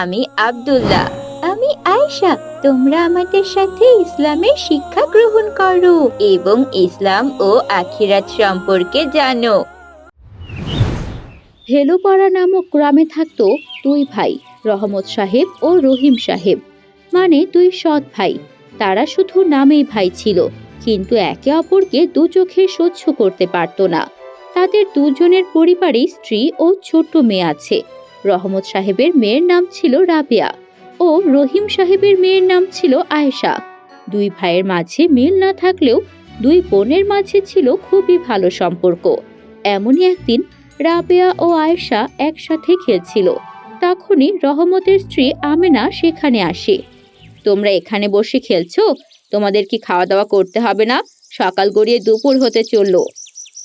আমি আব্দুল্লাহ। আমি আয়েশা। তোমরা আমাদের সাথে ইসলামের শিক্ষা গ্রহণ করো এবং ইসলাম ও আখিরাত সম্পর্কে জানো। হেলোপাড়া নামক গ্রামে থাকতো দুই ভাই, রহমত সাহেব ও রহিম সাহেব। মানে দুই সৎ ভাই। তারা শুধু নামেই ভাই ছিল, কিন্তু একে অপরকে দু চোখে সহ্য করতে পারত না। তাদের দুজনের পরিবারে স্ত্রী ও ছোট্ট মেয়ে আছে। রহমত সাহেবের মেয়ের নাম ছিল রাবেয়া ও রহিম সাহেবের মেয়ের নাম ছিল আয়েশা। দুই ভাইয়ের মাঝে মিল না থাকলেও দুই বোনের মাঝে ছিল খুবই ভালো সম্পর্ক। এমনই একদিন রাবেয়া ও আয়েশা একসাথে খেলছিল। তখনই রহমতের স্ত্রী আমেনা সেখানে আসে। তোমরা এখানে বসে খেলছো? তোমাদের কি খাওয়া দাওয়া করতে হবে না? সকাল গড়িয়ে দুপুর হতে চলল।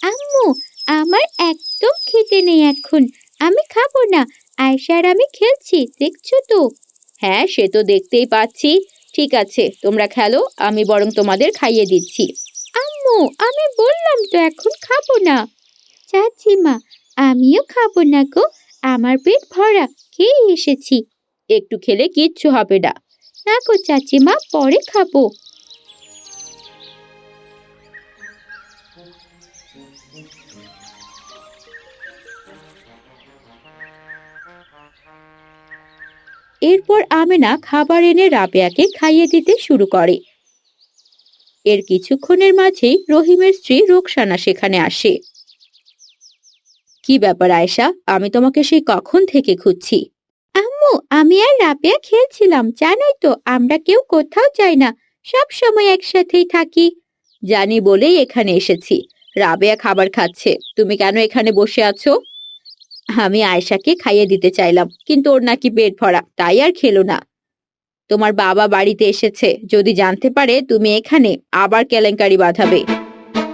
আম্মু, আমার একদম খেতে নেই এখন। আমি খাব না। আয়েশা আর আমি খেলছি, দেখছ তো? হ্যাঁ সে তো দেখতেই পাচ্ছি। ঠিক আছে, তোমরা খেলো, আমি বরং তোমাদের খাইয়ে দিচ্ছি। আম্মু, আমি বললাম তো এখন খাব না। চাচি মা, আমিও খাব না গো, আমার পেট ভরা, খেয়ে এসেছি। একটু খেলে কিচ্ছু হবে না। না গো চাচিমা পরে খাব। এরপর আমেনা খাবার এনে রাবেয়াকে খাইয়ে দিতে শুরু করে। এর কিছুক্ষণের মাঝেই রহিমের স্ত্রী রোকসানা সেখানে আসে। কি ব্যাপার আয়েশা? আমি তোমাকে সেই কখন থেকে খুঁজছি? আম্মু, আমি আর রাবেয়া খেলছিলাম, জানোই তো, আমরা কেউ কোথাও যাই না, সব সময় একসাথেই থাকি। জানি বলেই এখানে এসেছি। রাবেয়া খাবার খাচ্ছে, তুমি কেন এখানে বসে আছো? আমি আয়েশাকে খাইয়ে দিতে চাইলাম, কিন্তু ওর নাকি পেট ভরা, তাই আর খেলো না। তোমার বাবা বাড়িতে এসেছে, যদি জানতে পারে তুমি এখানে, আবার কেলেঙ্কারি বাঁধাবে।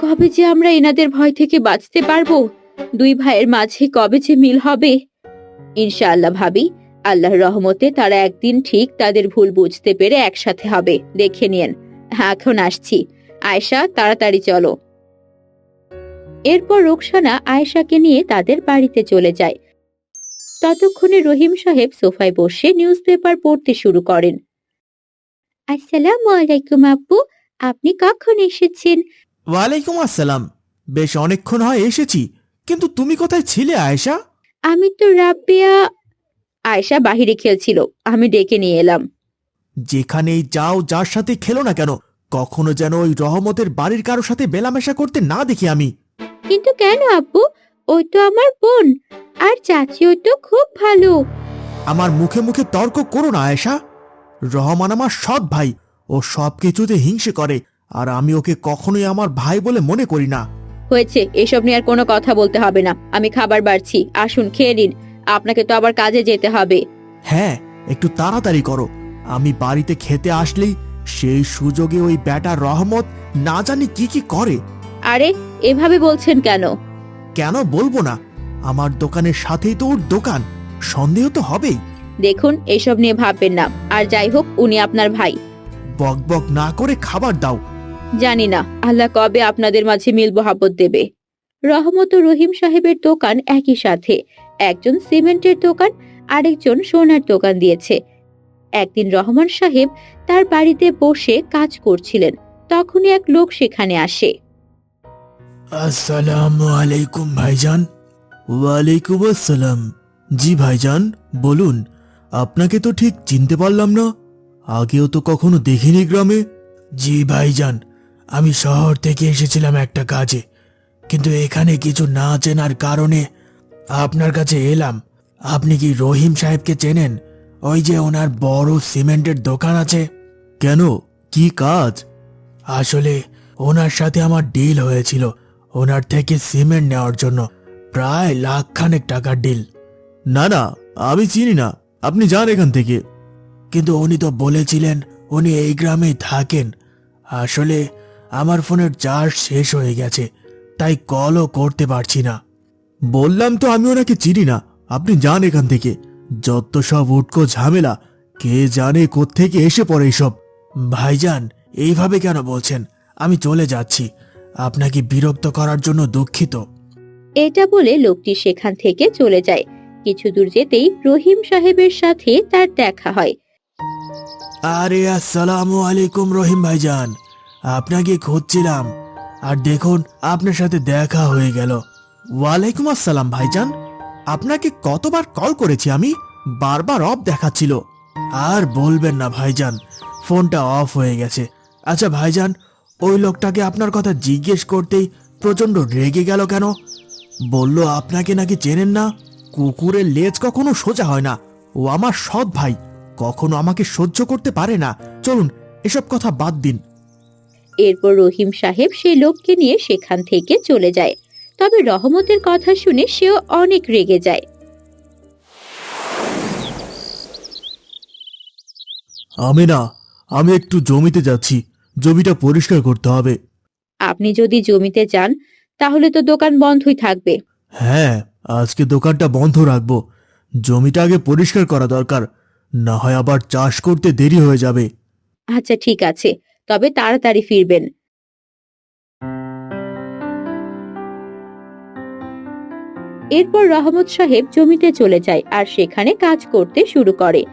কবে যে আমরা এনাদের ভয় থেকে বাঁচতে পারব? দুই ভাইয়ের মাঝে কবে যে মিল হবে? ইনশাআল্লাহ ভাবি, আল্লাহর রহমতে তারা একদিন ঠিক তাদের ভুল বুঝতে পেরে একসাথে হবে। দেখে হ্যাঁ এখন আসছি। আয়শা, তাড়াতাড়ি চলো। এরপর রোকসানা আয়েশাকে নিয়ে তাদের বাড়িতে চলে যায়। ততক্ষণে রহিম সাহেব সোফায় বসে নিউজ পেপার পড়তে শুরু করেন। আসসালামু আলাইকুম আপু আপনি কখন এসেছেন? ওয়ালাইকুম আসসালাম। বেশ অনেকক্ষণ হয় এসেছি কিন্তু তুমি কোথায় ছিলে আয়েশা? আমি তো রাবেয়া। আয়েশা বাহিরে খেলছিল আমি ডেকে নিয়ে এলাম। যেখানেই যাও যার সাথে খেলো না কেন কখনো যেন ওই রহমতের বাড়ির কারোর সাথে মেলামেশা করতে না দেখি আমি। কিন্তু কেন আপু ওই তো আমার বোন। আর চাচিও তো খুব ভালো। আমার মুখে মুখে তর্ক করো না আয়েশা। রহমান আমার সৎ ভাই। ও সব কিছুতে হিংসে করে। আর আমি ওকে কখনোই আমার ভাই বলে মনে করি না। হয়েছে এসব নিয়ে আর কোনো কথা বলতে হবে না। আমি খাবার বাড়ছি। আসুন খেয়ে নিন। আপনাকে তো আবার কাজে যেতে হবে। হ্যাঁ একটু তাড়াতাড়ি করো। আমি বাড়িতে খেতে আসলেই সেই সুযোগে ওই ব্যাটা রহমত না জানি কি কি করে। আরে এভাবে বলছেন কেন? কেন বলব না? আমার দোকানের সাথেই তো ওর দোকান। সন্দেহ তো হবেই। দেখুন এসব নিয়ে ভাববেন না। আর যাই হোক উনি আপনার ভাই। বক বক না করে খাবার দাও। জানি না আল্লাহ কবে আপনাদের মাঝে মিল মহাব্বত দেবে। রহমত ও রহিম সাহেবের দোকান একই সাথে। একজন সিমেন্টের দোকান আরেকজন সোনার দোকান দিয়েছে। একদিন রহমান সাহেব তার বাড়িতে বসে কাজ করছিলেন। তখনই এক লোক সেখানে আসে। আসসালামু আলাইকুম ভাইজান। ওয়ালাইকুম আসসালাম জি ভাইজান, বলুন, আপনাকে তো ঠিক চিনতে পারলাম না। আগেও তো কখনো দেখিনি গ্রামে। জি ভাইজান, আমি শহর থেকে এসেছিলাম একটা কাজে। কিন্তু এখানে কিছু না চেনার কারণে আপনার কাছে এলাম। আপনি কি রহিম সাহেবকে চেনেন? ওই যে ওনার বড় সিমেন্টের দোকান আছে। কেন? কি কাজ? আসলে ওনার সাথে আমার ডিল হয়েছিল। ওনার থেকে সিমেন্ট নেওয়ার জন্য প্রায় লাখখানেক টাকার ডিল না না আমি চিনি না। আপনি যান এখান থেকে। কিন্তু উনি তো বলেছিলেন উনি এই গ্রামেই থাকেন। আসলে আমার ফোনের চার্জ শেষ হয়ে গেছে তাই কলও করতে পারছি না। বললাম তো আমি ওনাকে চিনি না। আপনি যান এখান থেকে। যত সব উটকো ঝামেলা কে জানে কোত্থেকে এসে পড়ে এসব। ভাইজান এইভাবে কেন বলছেন? আমি চলে যাচ্ছি। আপনাকে বিরক্ত করার জন্য দুঃখিত। এটা বলে লোকটি সেখান থেকে চলে যায়। কিছু দূর যেতেই রহিম সাহেবের সাথে তার দেখা হয়। আরে আসসালামু আলাইকুম রহিম ভাইজান। আপনাকে খুঁজছিলাম। আর দেখুন আপনার সাথে দেখা হয়ে গেল। ওয়ালাইকুম আসসালাম ভাইজান। আপনাকে কতবার কল করেছি আমি বারবার অফ দেখাচ্ছিল। আর বলবেন না ভাইজান ফোনটা অফ হয়ে গেছে। আচ্ছা ভাইজান ওই লোকটাকে আপনার কথা জিজ্ঞেস করতেই প্রচণ্ড রেগে গেল কেন? বলল আপনাকে নাকি চেনেন না? কুকুরের লেজ কখনো সোজা হয় না। ও আমার সৎ ভাই। কখনো আমাকে সহ্য করতে পারে না। চলুন এসব কথা বাদ দিন। এরপর রহিম সাহেব সেই লোককে নিয়ে সেখান থেকে চলে যায়। তবে রহমতের কথা শুনে সেও অনেক রেগে যায়। আমি না আমি একটু জমিতে যাচ্ছি। জমিটা পরিষ্কার করতে হবে। আপনি যদি জমিতে যান তাহলে তো দোকান বন্ধই থাকবে। হ্যাঁ আজকে দোকানটা বন্ধ রাখব। জমিটা আগে পরিষ্কার করা দরকার না হয় আবার চাষ করতে দেরি হয়ে যাবে। আচ্ছা ঠিক আছে। তবে তাড়াতাড়ি ফিরবেন। এরপর রহমত সাহেব জমিতে চলে যায় আর সেখানে কাজ করতে শুরু করে।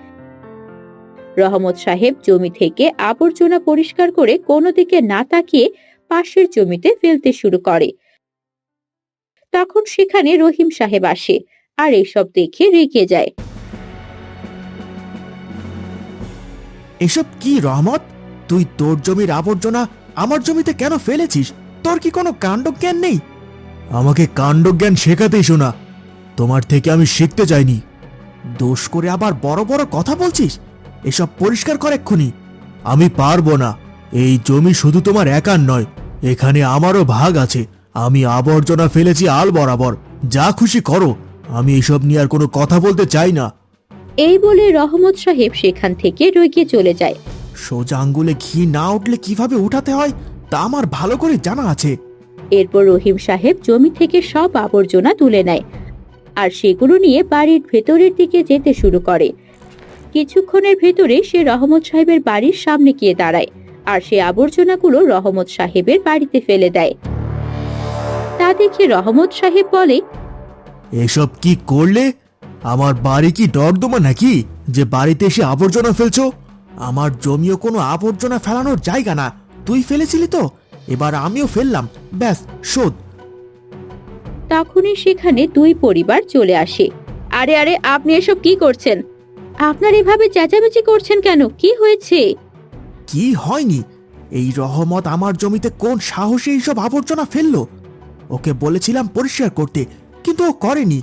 রহমত সাহেব জমি থেকে আবর্জনা পরিষ্কার করে কোনো দিকে না তাকিয়ে পাশের জমিতে ফেলতে শুরু করে। তখন সেখানে রহিম সাহেব আসে আর এসব দেখে রেগে যায়। এসব কি রহমত? তুই তোর জমির আবর্জনা আমার জমিতে কেন ফেলেছিস? তোর কি কোনো কাণ্ডজ্ঞান নেই? আমাকে কাণ্ডজ্ঞান শেখাতেই শোনা। তোমার থেকে আমি শিখতে চাইনি দোষ করে আবার বড় বড় কথা বলছিস? এসব পরিষ্কার কর এক্ষুনি। আমি পারব না। এই জমি শুধু তোমার একার নয় এখানে আমারও ভাগ আছে। আমি আবর্জনা ফেলেছি আল বরাবর। যা খুশি করো। আমি এসব নিয়ে আর কোনো কথা বলতে চাই না। এই বলে রহমত সাহেব সেখান থেকে রইকে চলে যায়। সোজা আঙ্গুলে ঘি না উঠলে কীভাবে উঠাতে হয় তা আমার ভালো করে জানা আছে। এরপর রহিম সাহেব জমি থেকে সব আবর্জনা তুলে নেয়। আর সেগুলো নিয়ে বাড়ির ভেতরের দিকে যেতে শুরু করে। কিছুক্ষণের ভেতরে সে রহমত সাহেবের বাড়ির সামনে গিয়ে দাঁড়ায় আর সে আবর্জনাগুলো রহমত সাহেবের বাড়িতে ফেলে দেয়। তা দেখে রহমত সাহেব বলে এসব কি করলে? আমার বাড়ি কি ডরদমা নাকি? যে বাড়িতে এসে আবর্জনা ফেলছো? আমার জমিও কোনো আবর্জনা ফেলানোর জায়গা না। তুই ফেলেছিলি তো? এবার আমিও ফেললাম। ব্যাস শোধ। তখনই সেখানে দুই পরিবার চলে আসে। আরে আরে আপনি এসব কি করছেন? আপনার এভাবে চেঁচামেচি করছেন কেন? কি হয়েছে? কি হয়নি? এই রহমত আমার জমিতে কোন সাহসে এইসব আবর্জনা ফেলল? ওকে বলেছিলাম পরিষ্কার করতে, কিন্তু ও করেনি।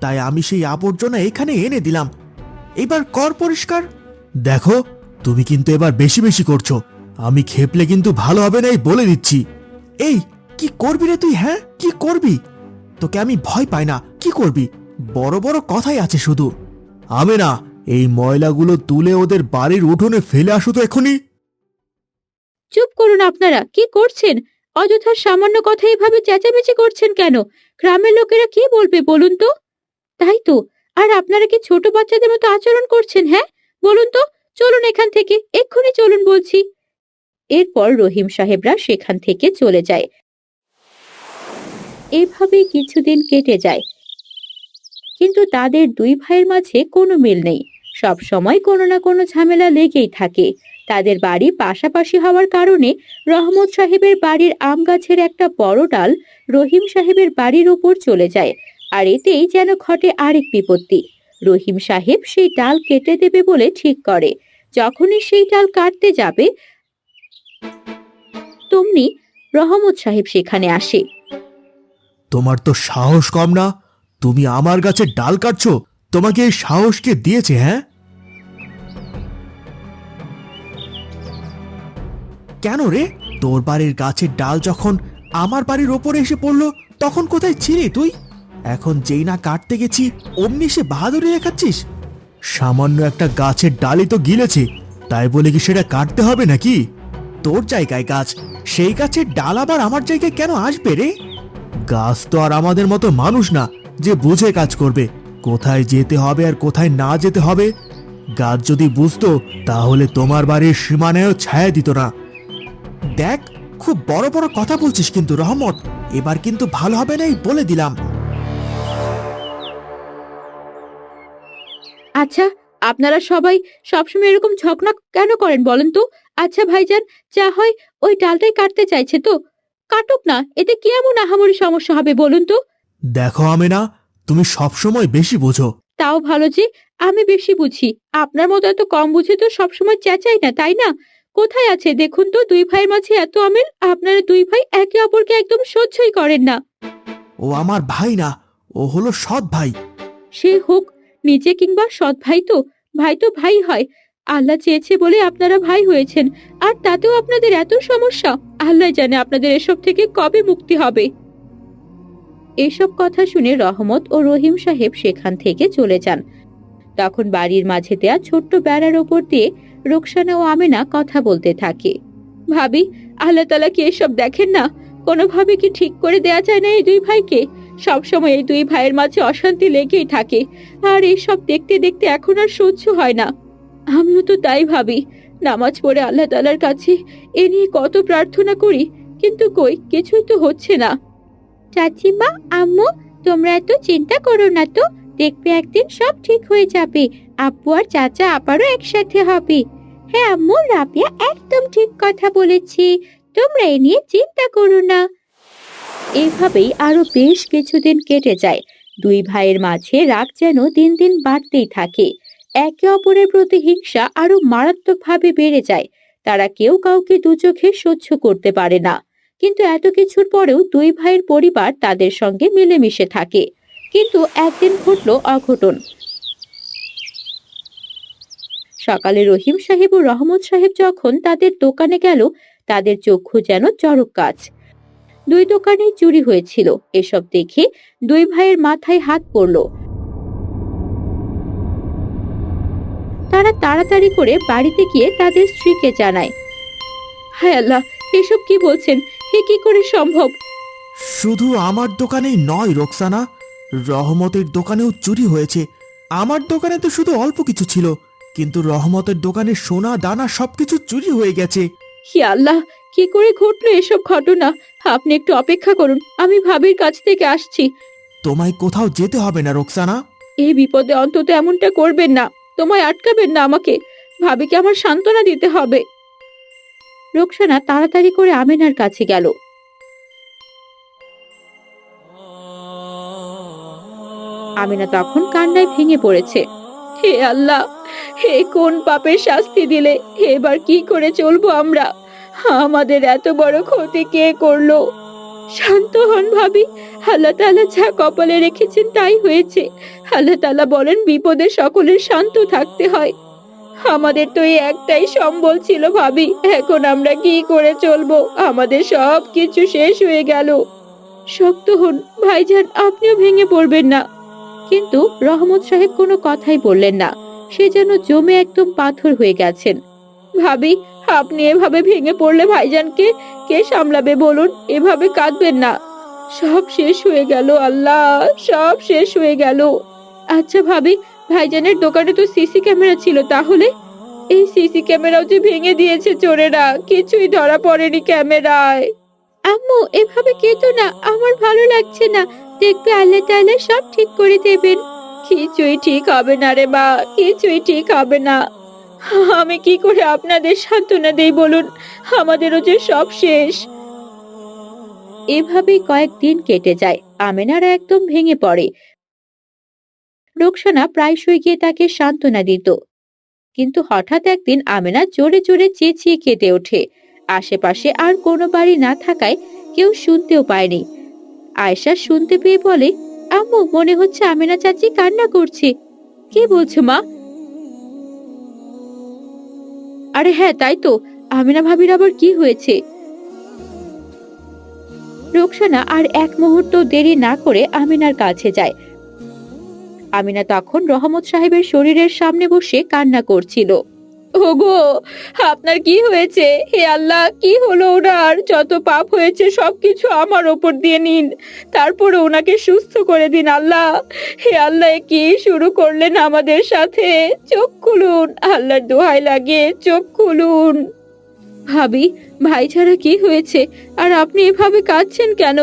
তাই আমি সেই আবর্জনা এখানে এনে দিলাম। এবার কর পরিষ্কার। দেখো, তুমি কিন্তু এবার বেশি বেশি করছ। আমি খেপলে কিন্তু ভালো হবে না এই বলে দিচ্ছি। এই, কি করবি রে তুই হ্যাঁ? কি করবি? তোকে আমি ভয় পাই না। কি করবি? বড় বড় কথাই আছে শুধু। আমি না এই ময়লাগুলো তুলে ওদের বাড়ির উঠোনে ফেলে আসো তো এখনই। চুপ করুন আপনারা, কি করছেন? অযথা সামান্য কথা এভাবে চেঁচামেচি করছেন কেন? গ্রামের লোকেরা কি বলবে বলুন তো? তাই তো, আর আপনারা কি ছোট বাচ্চাদের মতো আচরণ করছেন হ্যাঁ? বলুন তো, চলুন এখান থেকে, এক্ষুনি চলুন বলছি। এরপর রহিম সাহেবরা সেখান থেকে চলে যায়। এভাবে কিছুদিন কেটে যায়। কিন্তু তাদের দুই ভাইয়ের মাঝে কোনো মিল নেই। সব সময় কোনো না কোনো ঝামেলা লেগেই থাকে। তাদের বাড়ি পাশাপাশি হওয়ার কারণে রহমত সাহেবের বাড়ির আম গাছের একটা বড় ডাল রহিম সাহেবের বাড়ির ওপর চলে যায় আর এতেই যেন ঘটে আরেক বিপত্তি। রহিম সাহেব সেই ডাল কেটে দেবে বলে ঠিক করে। যখনই সেই ডাল কাটতে যাবে, তমনি রহমত সাহেব সেখানে আসে। তোমার তো সাহস কম না? তুমি আমার গাছের ডাল কাটছো? তোমাকে এই সাহস কে দিয়েছে হ্যাঁ? কেন রে? তোর বাড়ির গাছের ডাল যখন আমার বাড়ির ওপরে এসে পড়ল, তখন কোথায় ছিলি তুই? এখন যেই না কাটতে গেছি, অমনি সে বাহাদুরি দেখাচ্ছিস? সামান্য একটা গাছের ডালই তো গিলেছে, তাই বলে কি সেটা কাটতে হবে নাকি? তোর জায়গায় গাছ, সেই গাছের ডাল আবার আমার জায়গায় কেন আসবে রে? গাছ তো আর আমাদের মতো মানুষ না, যে বুঝে কাজ করবে। কোথায় যেতে হবে আর কোথায় না যেতে হবে? গাছ যদি বুঝতো তাহলে তোমার বাড়ির সীমানায়ও ছায়া দিত না। দেখ খুব বড় বড় কথা বলছিস কিন্তু রহমত। এবার কিন্তু ভালো হবে না এই বলে দিলাম। আচ্ছা আপনারা সবাই সবসময় এরকম ঝগড়া কেন করেন বলেন তো? আচ্ছা ভাইজান যা হয় ওই ডালটাই কাটতে চাইছে তো। কাটুক না এতে কি এমন আহামরি সমস্যা হবে বলুন তো? দেখো আমেনা তুমি সবসময় বেশি বোঝো। তাও ভালো যে আমি বেশি বুঝি। আপনার মতো এত কম বুঝে তো সবসময় চেঁচাই না তাই না? কোথায় আছে? দেখুন তো দুই ভাইয়ের মাঝে এত আমিল আপনারা দুই ভাই একে অপরকে একদম সহ্যই করেন না। ও আমার ভাই না ও হলো সৎ ভাই। সে হোক নিজে কিংবা সৎ ভাই তো ভাই তো ভাই হয়। আল্লাহ চেয়েছে বলে আপনারা ভাই হয়েছেন আর তাতেও আপনাদের এত সমস্যা। আল্লাহ জানে আপনাদের এসব থেকে কবে মুক্তি হবে। এসব কথা শুনে রহমত ও রহিম সাহেব সেখান থেকে চলে যান। তখন বাড়ির মাঝে দেয়া ছোট্ট বেড়ার ওপর দিয়ে রোকসানা ও আমেনা কথা বলতে থাকে। ভাবি, আল্লাহ তালা কি এসব দেখেন না? কোনোভাবে কি ঠিক করে দেয়া যায় না এই দুই ভাইকে? সবসময় এই দুই ভাইয়ের মাঝে অশান্তি লেগেই থাকে। আর এইসব দেখতে দেখতে এখন আর সহ্য হয় না। আমিও তো তাই ভাবি। নামাজ পড়ে আল্লাহ তালার কাছে এ নিয়ে কত প্রার্থনা করি, কিন্তু কই, কিছুই তো হচ্ছে না। চাচিমা, আম্মু, তোমরা এত চিন্তা করো না তো। দেখবে একদিন সব ঠিক হয়ে যাবে। আব্বু আর চাচা আবারও একসাথে হবে। হ্যাঁ আম্মু, রাবিয়া একদম ঠিক কথা বলেছি। তোমরা এ নিয়ে চিন্তা করো না। এভাবেই আরও বেশ কিছুদিন কেটে যায়। দুই ভাইয়ের মাঝে রাগ যেন দিন দিন বাড়তেই থাকে। একে অপরের প্রতি হিংসা আরও মারাত্মকভাবে বেড়ে যায়। তারা কেউ কাউকে দু চোখে সহ্য করতে পারে না। কিন্তু এত কিছুর পরেও দুই ভাইয়ের পরিবার তাদের সঙ্গে মিলেমিশে থাকে। কিন্তু একদিন ঘটল অঘটন। সকালে রহিম সাহেব ও রহমত সাহেব যখন তাদের দোকানে গেল, তাদের চক্ষু যেন চরক কাজ দুই দোকানেই চুরি হয়েছিল। এসব দেখে দুই ভাইয়ের মাথায় হাত পড়ল। তারা তাড়াতাড়ি করে বাড়িতে গিয়ে তাদের স্ত্রীকে জানায়, হায় আল্লাহ এসব কি বলছেন? এ কি করে সম্ভব? শুধু আমার দোকানেই নয় রোকসানা। রহমতের দোকানেও চুরি হয়েছে। আমার দোকানে তো শুধু অল্প কিছু ছিল কিন্তু রহমতের দোকানে সোনা দানা সবকিছু চুরি হয়ে গেছে। হি আল্লাহ কি করে ঘটলো এসব ঘটনা? আপনি একটু অপেক্ষা করুন আমি ভাবির কাছ থেকে আসছি। তোমায় কোথাও যেতে হবে না রোকসানা। এই বিপদে অন্তত এমনটা করবেন না। তোমায় আটকাবেন না আমাকে। ভাবিকে আমার সান্ত্বনা দিতে হবে। রোকসানা তাড়াতাড়ি করে আমিনার কাছে গেল। আমিনা তখন কান্নায় ভেঙে পড়েছে। হে আল্লাহ, হে কোন পাপের শাস্তি দিলে? এবার কি করে চলবো আমরা? আমাদের এত বড় ক্ষতি কে করল? শান্ত হন ভাবি। আল্লাহ তালা যা কপালে রেখেছেন তাই হয়েছে। আল্লাহ তালা বলেন, বিপদে সকলের শান্ত থাকতে হয়। আমাদের তো এই একটাই সম্বল ছিল ভাবি। এখন আমরা কি করে চলবো? আমাদের সব কিছু শেষ হয়ে গেল। শক্ত হন। ভাইজান, আপনিও ভেঙে পড়বেন না। কিন্তু রহমত সাহেব কোনো কথাই বললেন না। সে যেন জমে একদম পাথর হয়ে গেছেন। ভাবি, আপনি এভাবে ভেঙে পড়লে ভাইজানকে কে সামলাবে বলুন? এভাবে কাঁদবেন না। সব শেষ হয়ে গেল, আল্লাহ, সব শেষ হয়ে গেল। আচ্ছা ভাবি ভাইজানের দোকানে তো সিসি ক্যামেরা ছিল, তাহলে? এই সিসি ক্যামেরাও যে ভেঙে দিয়েছে চোরেরা, কিছুই ধরা পড়েনি ক্যামেরায়। আম্মু, এভাবে কেতো না, আমার ভালো লাগছে না। দেখবে আল্লাহ তাআলা সব ঠিক করে দেবেন। কিছুই ঠিক হবে না রে মা, কিছুই ঠিক হবে না। আমি কি করে আপনাদের সান্ত্বনা দেই বলুন? আমাদেরও যে সব শেষ। এভাবেই কয়েকদিন কেটে যায়। আমেনারা একদম ভেঙে পড়ে। রোকসানা প্রায়শই গিয়ে তাকে সান্ত্বনা দিত। কিন্তু হঠাৎ একদিন আমেনা জোরে জোরে চেঁচিয়ে কেঁদে ওঠে। আশেপাশে আর কোনো বাড়ি না থাকায় কেউ শুনতেও পায়নি। আয়শা শুনতে পেয়ে বলে, আম্মু, মনে হচ্ছে আমেনা চাচি কান্না করছে। কে বলছো মা? আরে হ্যাঁ তাই তো। আমিনা ভাবির আবার কি হয়েছে? রোকসানা আর এক মুহূর্ত দেরি না করে আমিনার কাছে যায়। আমিনা তখন রহমত সাহেবের শরীরের সামনে বসে কান্না করছিল। ওগো, আপনার কি হয়েছে? হে আল্লাহ, কি হলো ওনার? যত পাপ হয়েছে, সবকিছু আমার ওপর দিয়ে নিন। তারপরে ওনাকে সুস্থ করে দিন, আল্লাহ। হে আল্লাহ কি শুরু করলেন আমাদের সাথে? চোখ খুলুন, আল্লাহর দোহাই লাগে, চোখ খুলুন। ভাবি, ভাই ছাড়া কি হয়েছে? আর আপনি এভাবে কাঁদছেন কেন?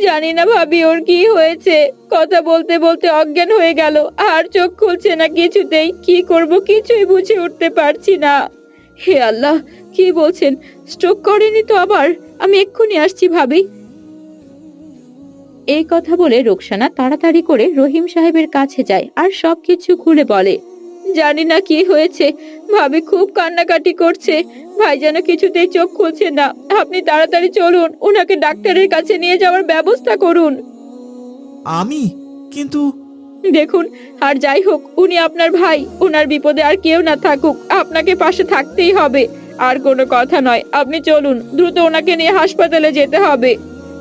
জানি না ভাবি, ওর কি হয়েছে? কথা বলতে বলতে অজ্ঞান হয়ে গেল। আর চোখ খুলছে না কিছুতেই। কি করব কিছুই বুঝে উঠতে পারছি না। হে আল্লাহ, কি বলছেন? স্ট্রোক করেনি তো আবার? আমি এক্ষুনি আসছি ভাবি। এই কথা বলে রোকসানা তাড়াতাড়ি করে রহিম সাহেবের কাছে যায় আর সবকিছু খুলে বলে। জানি না কি হয়েছে। ভাবি খুব কান্নাকাটি করছে। ভাই যেন কিছুতেই চোখ খুলছে না। আপনি তাড়াতাড়ি চলুন ওনাকে ডাক্তারের কাছে নিয়ে যাওয়ার ব্যবস্থা করুন। আমি? কিন্তু দেখুন আর যাই হোক উনি আপনার ভাই। ওনার বিপদে আর কেউ না থাকুক আপনাকে পাশে থাকতেই হবে। আর কোনো কথা নয় আপনি চলুন দ্রুত ওনাকে নিয়ে হাসপাতালে যেতে হবে।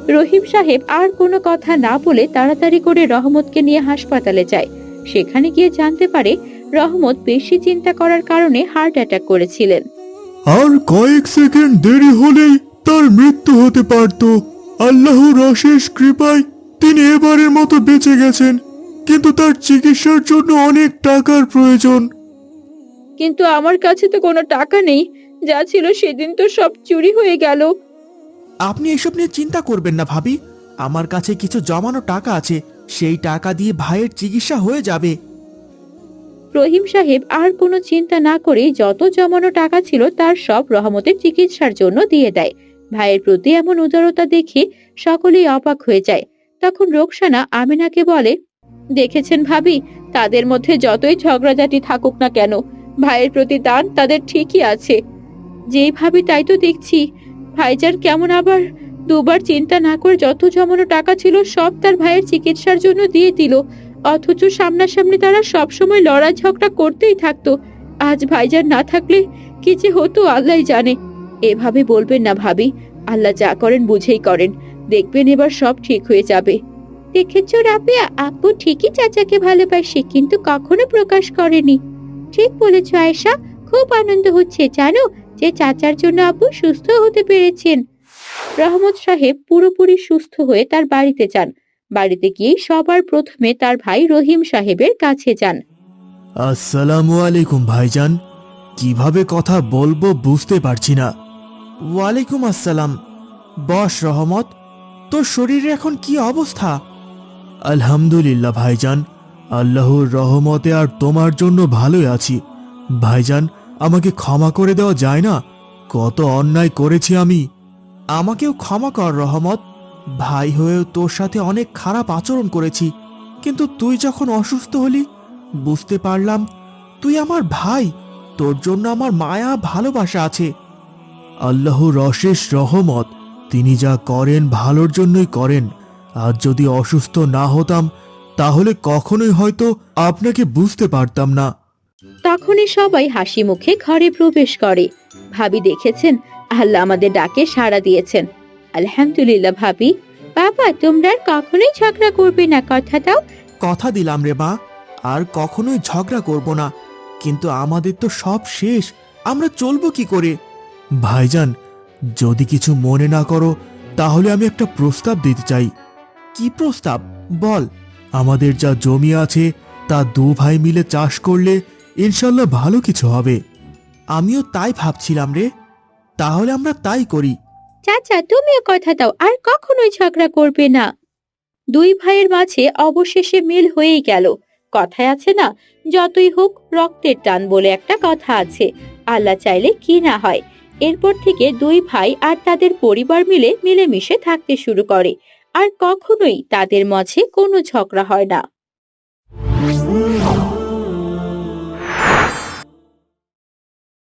রহিম সাহেব আর কোনো কথা না বলে তাড়াতাড়ি করে রহমতকে নিয়ে হাসপাতালে যায়। সেখানে গিয়ে জানতে পারে রহমত বেশি চিন্তা করার কারণে হার্ট অ্যাটাক করেছিলেন। আর কয়েক সেকেন্ড দেরি হলেই তার মৃত্যু হতে পারত। আল্লাহর অশেষ কৃপায় তিনি এবারের মতো বেঁচে গেছেন কিন্তু তার চিকিৎসার জন্য অনেক টাকার প্রয়োজন। কিন্তু আমার কাছে তো কোনো টাকা নেই যা ছিল সেদিন তো সব চুরি হয়ে গেল। আপনি এসব নিয়ে চিন্তা করবেন না ভাবি। আমার কাছে কিছু জমানো টাকা আছে সেই টাকা দিয়ে ভাইয়ের চিকিৎসা হয়ে যাবে। রহিম সাহেব আর কোনো চিন্তা না করে যত জমানো টাকা ছিল তার সব রহমতের চিকিৎসার জন্য দিয়ে দেয়। ভাইয়ের প্রতি এমন উদারতা দেখে সকলেই অবাক হয়ে যায়। তখন রোকসানা আমিনাকে বলে, দেখেছেন ভাবি, তাদের মধ্যে যতই ঝগড়াঝাটি থাকুক না কেন, ভাইয়ের প্রতি দান তাদের ঠিকই আছে। যেই ভাবি তাই তো দেখছি। ভাইজান কেমন আবার দুবার চিন্তা না করে যত জমানো টাকা ছিল সব তার ভাইয়ের চিকিৎসার জন্য দিয়ে দিল। অথচ সামনাসামনি তারা সবসময় লড়াই ঝগড়া করতেই থাকতো। আজ ভাইজান না থাকলে কি যে হতো আল্লাহ জানে। এভাবে বলবেন না ভাবি, আল্লাহ যা করেন বুঝেই করেন। দেখবেন এবার সব ঠিক হয়ে যাবে। দেখেছ রাবেয়া, আপু ঠিকই চাচাকে ভালোবাসে, কিন্তু কখনো প্রকাশ করেনি। ঠিক বলেছ আয়েশা, খুব আনন্দ হচ্ছে। জানো যে চাচার জন্য আপু সুস্থ হতে পেরেছেন। রহমত সাহেব পুরোপুরি সুস্থ হয়ে তার বাড়িতে যান। বাড়িতে গিয়ে সবার প্রথমে তার ভাই রহিম সাহেবের কাছে যান। আসসালামু আলাইকুম, ভাইজান। কীভাবে কথা বলব বুঝতে পারছি না। ওয়ালাইকুম আসসালাম। বস রহমত, তোর শরীরে এখন কি অবস্থা? আলহামদুলিল্লাহ, ভাইজান। আল্লাহর রহমতে আর তোমার জন্য ভালোই আছি। ভাইজান, আমাকে ক্ষমা করে দেওয়া যায় না? কত অন্যায় করেছি আমি। আমাকেও ক্ষমা কর রহমত। ভাই হয়েও তোর সাথে অনেক খারাপ আচরণ করেছি, কিন্তু তুই যখন অসুস্থ হলি, বুঝতে পারলাম তুই আমার ভাই, তোর জন্য আমার মায়া ভালোবাসা আছে। আল্লাহর অশেষ রহমত, তিনি যা করেন ভালোর জন্যই করেন, আর যদি অসুস্থ না হতাম, তাহলে কখনোই হয়তো আপনাকে বুঝতে পারতাম না। তখনই সবাই হাসি মুখে ঘরে প্রবেশ করে। ভাবি দেখেছেন, আল্লাহ আমাদের ডাকে সাড়া দিয়েছেন। আলহামদুলিল্লাহ ভাবি। বাবা, তোমরা কখনোই ঝগড়া করবে না, কথা দাও। কথা দিলাম রে মা, আর কখনোই ঝগড়া করব না। কিন্তু আমাদের তো সব শেষ, আমরা চলবো কি করে? ভাইজান, যদি কিছু মনে না করো, তাহলে আমি একটা প্রস্তাব দিতে চাই। কি প্রস্তাব? বল। আমাদের যা জমি আছে, তা দু ভাই মিলে চাষ করলে ইনশাল্লাহ ভালো কিছু হবে। আমিও তাই ভাবছিলাম রে। তাহলে আমরা তাই করি। চাচা, তুমিও কথা দাও, আর কখনোই ঝগড়া করবে না। দুই ভাইয়ের মাঝে অবশেষে মিল হয়েই গেল। কথায় আছে না, যতই হোক রক্তের টান বলে একটা কথা আছে, আল্লাহ চাইলে কি না হয়। এরপর থেকে দুই ভাই আর তাদের পরিবার মিলে মিলেমিশে থাকতে শুরু করে, আর কখনোই তাদের মাঝে কোনো ঝগড়া হয় না।